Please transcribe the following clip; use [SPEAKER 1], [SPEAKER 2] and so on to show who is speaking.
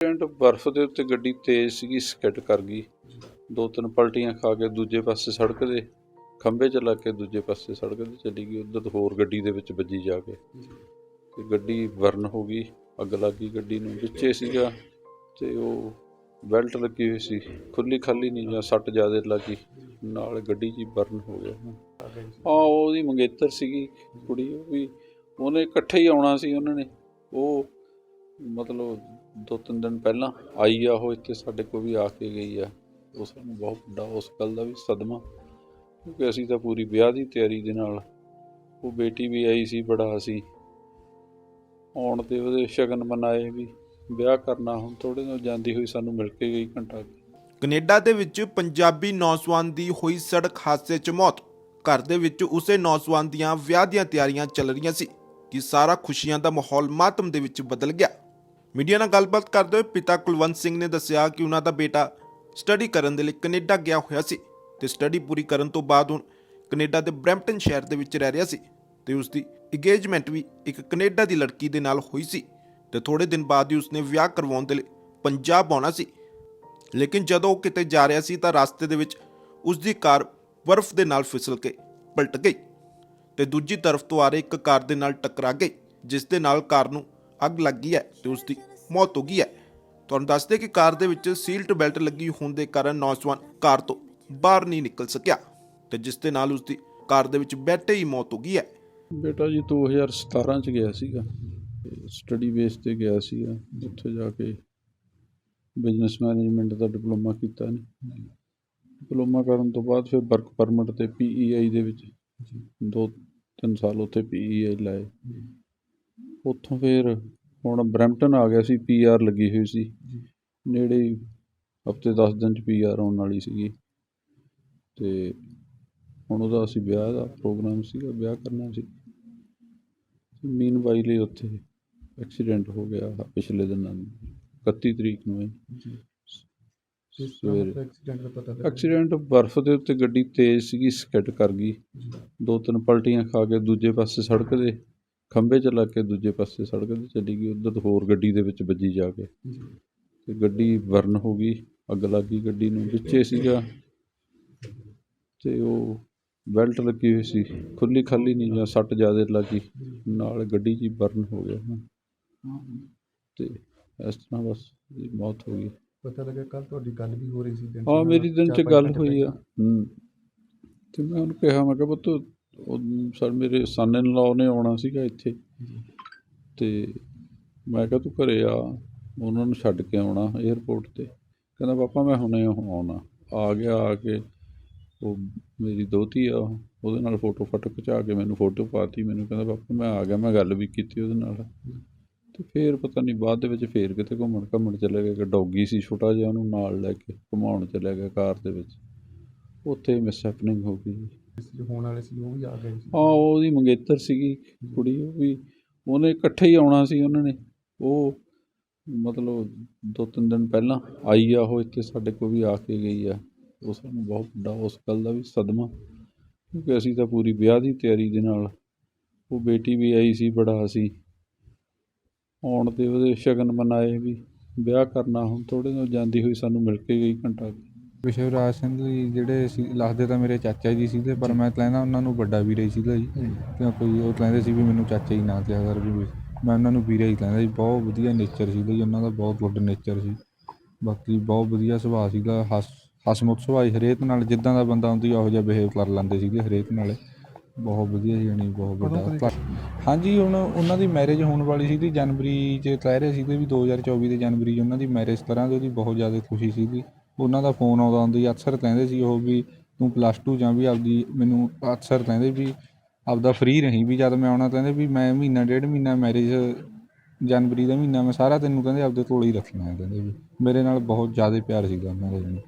[SPEAKER 1] Accident ਬਰਫ਼ ਦੇ ਉੱਤੇ ਗੱਡੀ ਤੇਜ਼ ਸੀਗੀ ਸਕਿੱਡ ਕਰ ਗਈ। ਦੋ ਤਿੰਨ ਪਲਟੀਆਂ ਖਾ ਕੇ ਦੂਜੇ ਪਾਸੇ ਸੜਕ ਦੇ, ਖੰਭੇ 'ਚ ਲੱਗ ਕੇ ਦੂਜੇ ਪਾਸੇ ਸੜਕ ਤੇ ਚਲੀ ਗਈ, ਉੱਧਰ ਹੋਰ ਗੱਡੀ ਦੇ ਵਿੱਚ ਵੱਜੀ ਜਾ ਕੇ। ਤੇ ਗੱਡੀ ਵਰਨ ਹੋ ਗਈ, ਅੱਗ ਲੱਗ ਗਈ ਗੱਡੀ ਨੂੰ, ਵਿੱਚੇ ਸੀਗਾ ਤੇ ਉਹ ਬੈਲਟ ਲੱਗੀ ਹੋਈ ਸੀ ਖੁੱਲੀ ਖਾਲੀ ਨਹੀਂ, ਜਾਂ ਸੱਟ ਜ਼ਿਆਦਾ ਲੱਗੀ, ਨਾਲ ਗੱਡੀ 'ਚ ਹੀ ਬਰਨ ਹੋ ਗਿਆ। ਹਾਂ, ਉਹਦੀ ਮੰਗੇਤਰ ਸੀਗੀ ਕੁੜੀ, ਉਹ ਵੀ ਉਹਨੇ ਇਕੱਠੇ ਹੀ ਆਉਣਾ ਸੀ ਉਹਨਾਂ ਨੇ। ਉਹ ਮਤਲਬ ਦੋ ਤਿੰਨ ਦਿਨ ਪਹਿਲਾਂ ਆਈ ਆ ਉਹ ਇੱਥੇ ਸਾਡੇ ਕੋਲ ਵੀ ਆ ਕੇ ਗਈ ਆ। ਉਹ ਸਾਨੂੰ ਬਹੁਤ ਵੱਡਾ ਉਸ ਗੱਲ ਦਾ ਵੀ ਸਦਮਾ, ਕਿਉਂਕਿ ਅਸੀਂ ਤਾਂ ਪੂਰੀ ਵਿਆਹ ਦੀ ਤਿਆਰੀ ਦੇ ਨਾਲ ਉਹ ਬੇਟੀ ਵੀ ਆਈ ਸੀ, ਬੜਾ ਅਸੀਂ ਆਉਣ ਤੇ ਉਹਦੇ ਸ਼ਗਨ ਮਨਾਏ ਵੀ ਵਿਆਹ ਕਰਨਾ, ਹੁਣ ਥੋੜੇ ਦਿਨ ਜਾਂਦੀ ਹੋਈ ਸਾਨੂੰ ਮਿਲ ਕੇ ਗਈ ਘੰਟਾ ਕੁ।
[SPEAKER 2] ਕੈਨੇਡਾ ਦੇ ਵਿੱਚ ਪੰਜਾਬੀ ਨੌਜਵਾਨ ਦੀ ਹੋਈ ਸੜਕ ਹਾਦਸੇ 'ਚ ਮੌਤ। ਘਰ ਦੇ ਵਿੱਚ ਉਸੇ ਨੌਜਵਾਨ ਦੀਆਂ ਵਿਆਹ ਦੀਆਂ ਤਿਆਰੀਆਂ ਚੱਲ ਰਹੀਆਂ ਸੀ, ਕਿ ਸਾਰਾ ਖੁਸ਼ੀਆਂ ਦਾ ਮਾਹੌਲ ਮਾਤਮ ਦੇ ਵਿੱਚ ਬਦਲ ਗਿਆ। ਮੀਡੀਆ ਨਾਲ ਗੱਲਬਾਤ ਕਰਦੇ ਹੋਏ ਪਿਤਾ ਕੁਲਵੰਤ ਸਿੰਘ ਨੇ ਦੱਸਿਆ ਕਿ ਉਹਨਾਂ ਦਾ ਬੇਟਾ ਸਟੱਡੀ ਕਰਨ ਦੇ ਲਈ ਕੈਨੇਡਾ ਗਿਆ ਹੋਇਆ ਸੀ ਤੇ ਸਟੱਡੀ ਪੂਰੀ ਕਰਨ ਤੋਂ ਬਾਅਦ ਹੁਣ ਕੈਨੇਡਾ ਦੇ ਬਰੈਂਪਟਨ ਸ਼ਹਿਰ ਦੇ ਵਿੱਚ ਰਹਿ ਰਿਹਾ ਸੀ ਤੇ ਉਸ ਦੀ ਇੰਗੇਜਮੈਂਟ ਵੀ ਇੱਕ ਕੈਨੇਡਾ ਦੀ ਲੜਕੀ ਦੇ ਨਾਲ ਹੋਈ ਸੀ ਤੇ ਥੋੜੇ ਦਿਨ ਬਾਅਦ ਹੀ ਉਸਨੇ ਵਿਆਹ ਕਰਵਾਉਣ ਦੇ ਲਈ ਪੰਜਾਬ ਆਉਣਾ ਸੀ। ਲੇਕਿਨ ਜਦੋਂ ਉਹ ਕਿਤੇ ਜਾ ਰਿਹਾ ਸੀ ਤਾਂ ਰਸਤੇ ਦੇ ਵਿੱਚ ਉਸ ਦੀ ਕਾਰ ਬਰਫ਼ ਦੇ ਨਾਲ ਫਿਸਲ ਕੇ ਪਲਟ ਗਈ ਤੇ ਦੂਜੀ ਤਰਫ ਤੋਂ ਆ ਰਹੀ ਇੱਕ ਕਾਰ ਦੇ ਨਾਲ ਟਕਰਾ ਗਈ, ਜਿਸ ਦੇ ਨਾਲ ਕਾਰ ਨੂੰ ਅੱਗ ਲੱਗ ਗਈ ਹੈ ਤੇ ਉਸ ਦੀ ਮੌਤ ਹੋ ਗਈ ਹੈ। ਤੁਹਾਨੂੰ ਦੱਸਦੇ ਕਿ ਕਾਰ ਦੇ ਵਿੱਚ ਸੀਲਟ ਬੈਲਟ ਲੱਗੀ ਹੋਣ ਦੇ ਕਾਰਨ ਨੌਜਵਾਨ ਕਾਰ ਤੋਂ ਬਾਹਰ ਨਹੀਂ ਨਿਕਲ ਸਕਿਆ ਤੇ ਜਿਸ ਦੇ ਨਾਲ ਉਸ ਦੀ ਕਾਰ ਦੇ ਵਿੱਚ ਬੈਠੇ ਹੀ ਮੌਤ ਹੋ ਗਈ ਹੈ।
[SPEAKER 1] ਬੇਟਾ ਜੀ 2017 ਚ ਗਿਆ ਸੀਗਾ। ਸਟੱਡੀ ਬੇਸ ਤੇ ਗਿਆ ਸੀਗਾ ਉੱਥੇ ਜਾ ਕੇ ਬਿਜ਼ਨਸ ਮੈਨੇਜਮੈਂਟ ਦਾ ਡਿਪਲੋਮਾ ਕੀਤਾ ਨੇ। ਡਿਪਲੋਮਾ ਕਰਨ ਤੋਂ ਬਾਅਦ ਫਿਰ ਵਰਕ ਪਰਮਿਟ ਤੇ ਪੀਈਆਈ ਦੇ ਵਿੱਚ ਦੋ ਤਿੰਨ ਸਾਲ ਉੱਥੇ ਪੀਈਆਈ ਲਾਏ। ਉੱਥੋਂ ਫਿਰ ਹੁਣ ਬਰੈਂਪਟਨ ਆ ਗਿਆ ਸੀ ਪੀਆਰ ਲੱਗੀ ਹੋਈ ਸੀ। ਨੇੜੇ ਹਫ਼ਤੇ 10 ਦਿਨ ਚ ਪੀਆਰ ਆਉਣ ਵਾਲੀ ਸੀਗੀ। ਤੇ ਹੁਣ ਉਹਦਾ ਅਸੀਂ ਵਿਆਹ ਦਾ ਪ੍ਰੋਗਰਾਮ ਸੀਗਾ ਵਿਆਹ ਕਰਨਾ ਸੀ। ਮੀਨ ਵਾਈ ਲਈ ਉੱਥੇ ਐਕਸੀਡੈਂਟ ਹੋ ਗਿਆ ਪਿਛਲੇ ਦਿਨਾਂ ਨੂੰ 31 ਤਰੀਕ ਨੂੰ ਸਵੇਰੇ।
[SPEAKER 3] ਐਕਸੀਡੈਂਟ ਦਾ ਪਤਾ
[SPEAKER 1] ਐਕਸੀਡੈਂਟ ਬਰਫ਼ ਦੇ ਉੱਤੇ ਗੱਡੀ ਤੇਜ਼ ਸੀਗੀ ਸਕਿੱਡ ਕਰ ਗਈ। ਦੋ ਤਿੰਨ ਪਲਟੀਆਂ ਖਾ ਕੇ ਦੂਜੇ ਪਾਸੇ ਸੜਕ ਦੇ। ਖੰਭੇ 'ਚ ਲੱਗ ਕੇ ਦੂਜੇ ਪਾਸੇ ਸੜਕ ਤੇ ਚਲੀ ਗਈ ਉੱਧਰ ਹੋਰ ਗੱਡੀ ਦੇ ਵਿੱਚ ਵੱਜੀ ਜਾ ਕੇ। ਤੇ ਗੱਡੀ ਬਰਨ ਹੋ ਗਈ ਅੱਗ ਲੱਗ ਗਈ ਗੱਡੀ ਨੂੰ ਵਿੱਚੇ ਸੀਗਾ। ਤੇ ਉਹ ਬੈਲਟ ਲੱਗੀ ਹੋਈ ਸੀ ਖੁੱਲੀ ਖਾਲੀ ਨਹੀਂ ਜਾਂ ਸੱਟ ਜ਼ਿਆਦਾ ਲੱਗੀ ਨਾਲ ਗੱਡੀ ਹੀ ਬਰਨ ਹੋ ਗਿਆ। ਹਾਂ। ਤੇ ਇਸ ਤਰ੍ਹਾਂ ਬਸ ਮੌਤ ਹੋ ਗਈ।
[SPEAKER 3] ਪਤਾ ਲੱਗਾ ਕੱਲ ਤੁਹਾਡੀ ਗੱਲ ਵੀ ਹੋ ਰਹੀ ਸੀ
[SPEAKER 1] ਹਾਂ ਮੇਰੀ ਦਿਨ ਚ ਗੱਲ ਹੋਈ ਆ। ਹੂੰ। ਤੇ ਮੈਂ ਉਹਨੂੰ ਕਿਹਾ ਮੈਂ ਕਿਹਾ ਪੁੱਤ ਉਹ ਸਰ ਮੇਰੇ ਸਨ ਇਨ ਲਾਅ ਨੇ ਆਉਣਾ ਸੀਗਾ ਇੱਥੇ। ਤੇ ਮੈਂ ਕਿਹਾ ਤੂੰ ਘਰੇ ਆ ਉਹਨਾਂ ਨੂੰ ਛੱਡ ਕੇ ਆਉਣਾ 에ਅਰਪੋਰਟ ਤੇ। ਕਹਿੰਦਾ ਪਾਪਾ ਮੈਂ ਹੁਣੇ ਆਉਣਾ। ਆ ਗਿਆ ਆ ਕੇ ਉਹ ਮੇਰੀ ਦੋਤੀ ਆ ਉਹਦੇ ਨਾਲ ਫੋਟੋ ਫੋਟੋ ਖਿਚਾ ਕੇ ਮੈਨੂੰ ਫੋਟੋ ਪਾਤੀ। ਮੈਨੂੰ ਕਹਿੰਦਾ ਪਾਪਾ ਮੈਂ ਆ ਗਿਆ ਮੈਂ ਗੱਲ ਵੀ ਕੀਤੀ ਉਹਦੇ ਨਾਲ। ਤੇ ਫੇਰ ਪਤਾ ਨਹੀਂ ਬਾਅਦ ਦੇ ਵਿੱਚ ਫੇਰ ਕਿਤੇ ਘੁੰਮਣ ਘੁੰਮਣ ਚਲੇ ਗਏ। ਕਿ ਡੌਗੀ ਸੀ ਛੋਟਾ ਜਿਹਾ ਉਹਨੂੰ ਨਾਲ ਲੈ ਕੇ ਘੁਮਾਉਣ ਚਲੇ ਗਏ ਕਾਰ ਦੇ ਵਿੱਚ। ਉੱਥੇ ਮਿਸ ਹੈਪਨਿੰਗ ਹੋ ਗਈ।
[SPEAKER 3] ਜੋ ਹੋਣ ਵਾਲੇ ਸੀ, ਉਹ ਵੀ ਆ ਗਏ ਸੀ।
[SPEAKER 1] ਹਾਂ, ਉਹਦੀ ਮੰਗੇਤਰ ਸੀਗੀ ਕੁੜੀ, ਉਹ ਵੀ ਉਹਨੇ ਇਕੱਠੇ ਹੀ ਆਉਣਾ ਸੀ ਉਹਨਾਂ ਨੇ। ਉਹ ਮਤਲਬ ਦੋ ਤਿੰਨ ਦਿਨ ਪਹਿਲਾਂ ਆਈ ਆ, ਉਹ ਇੱਥੇ ਸਾਡੇ ਕੋਲ ਵੀ ਆ ਕੇ ਗਈ ਆ। ਉਹ ਸਾਨੂੰ ਬਹੁਤ ਵੱਡਾ, ਉਸ ਗੱਲ ਦਾ ਵੀ ਸਦਮਾ, ਕਿਉਂਕਿ ਅਸੀਂ ਤਾਂ ਪੂਰੀ ਵਿਆਹ ਦੀ ਤਿਆਰੀ ਦੇ ਨਾਲ, ਉਹ ਬੇਟੀ ਵੀ ਆਈ ਸੀ, ਬੜਾ ਅਸੀਂ ਆਉਣ ਤੇ ਉਹਦੇ ਸ਼ਗਨ ਮਨਾਏ ਵੀ, ਵਿਆਹ ਕਰਨਾ, ਹੁਣ ਥੋੜੇ ਦਿਨ ਜਾਂਦੀ ਹੋਈ ਸਾਨੂੰ ਮਿਲ ਕੇ ਗਈ ਘੰਟਾ
[SPEAKER 4] ਵਿਸ਼ਵਰਾਜ ਸਿੰਘ ਜੀ ਜਿਹੜੇ ਸੀ ਲੱਗਦੇ ਤਾਂ ਮੇਰੇ ਚਾਚਾ ਜੀ ਸੀਗੇ ਪਰ ਮੈਂ ਕਹਿੰਦਾ ਉਹਨਾਂ ਨੂੰ ਵੱਡਾ ਵੀਰੇ ਹੀ ਸੀਗਾ ਜੀ। ਕਿਉਂ ਕੋਈ ਉਹ ਕਹਿੰਦੇ ਸੀ ਵੀ ਮੈਨੂੰ ਚਾਚਾ ਜੀ ਨਾ ਕਿਹਾ ਕਰ ਵੀ ਮੈਂ ਉਹਨਾਂ ਨੂੰ ਵੀਰੇ ਹੀ ਕਹਿੰਦਾ ਜੀ। ਬਹੁਤ ਵਧੀਆ ਨੇਚਰ ਸੀਗਾ ਜੀ ਉਹਨਾਂ ਦਾ ਬਹੁਤ ਗੁੱਡ ਨੇਚਰ ਸੀ। ਬਾਕੀ ਬਹੁਤ ਵਧੀਆ ਸੁਭਾਅ ਸੀਗਾ ਹਸ ਹਸਮੁਖ ਸੁਭਾਅ ਸੀ, ਹਰੇਕ ਨਾਲ ਜਿੱਦਾਂ ਦਾ ਬੰਦਾ ਹੁੰਦੀ ਉਹੋ ਜਿਹਾ ਬਿਹੇਵ ਕਰ ਲੈਂਦੇ ਸੀਗੇ ਹਰੇਕ ਨਾਲ। ਬਹੁਤ ਵਧੀਆ ਸੀ ਜਾਣੀ ਬਹੁਤ ਵੱਡਾ। ਹਾਂਜੀ ਹੁਣ ਉਹਨਾਂ ਦੀ ਮੈਰਿਜ ਹੋਣ ਵਾਲੀ ਸੀ ਤੇ ਜਨਵਰੀ 'ਚ ਕਹਿ ਰਹੇ ਸੀਗੇ ਵੀ 2024 ਦੇ ਜਨਵਰੀ 'ਚ ਉਹਨਾਂ ਦੀ ਮੈਰਿਜ ਕਰਾਂ ਤੇ ਉਹਦੀ ਬਹੁਤ ਜ਼ਿਆਦਾ ਖੁਸ਼ੀ ਸੀਗੀ। ਉਹਨਾਂ ਦਾ ਫੋਨ ਆਉਂਦਾ ਹੁੰਦਾ ਸੀ ਅਕਸਰ ਕਹਿੰਦੇ ਸੀ ਉਹ ਵੀ ਤੂੰ ਪਲੱਸ ਟੂ ਜਾਂ ਵੀ ਆਪਦੀ ਮੈਨੂੰ ਅਕਸਰ ਕਹਿੰਦੇ ਵੀ ਆਪਦਾ ਫਰੀ ਰਹੀ ਵੀ ਜਦ ਮੈਂ ਆਉਣਾ ਕਹਿੰਦੇ ਵੀ ਮੈਂ ਮਹੀਨਾ ਡੇਢ ਮਹੀਨਾ ਮੈਰਿਜ ਜਨਵਰੀ ਦਾ ਮਹੀਨਾ ਮੈਂ ਸਾਰਾ ਤੈਨੂੰ ਕਹਿੰਦੇ ਆਪਦੇ ਕੋਲ ਹੀ ਰੱਖਣਾ ਹੈ ਕਹਿੰਦੇ ਵੀ ਮੇਰੇ ਨਾਲ ਬਹੁਤ ਜ਼ਿਆਦਾ ਪਿਆਰ ਸੀਗਾ ਉਹਨਾਂ ਦਾ ਜੀ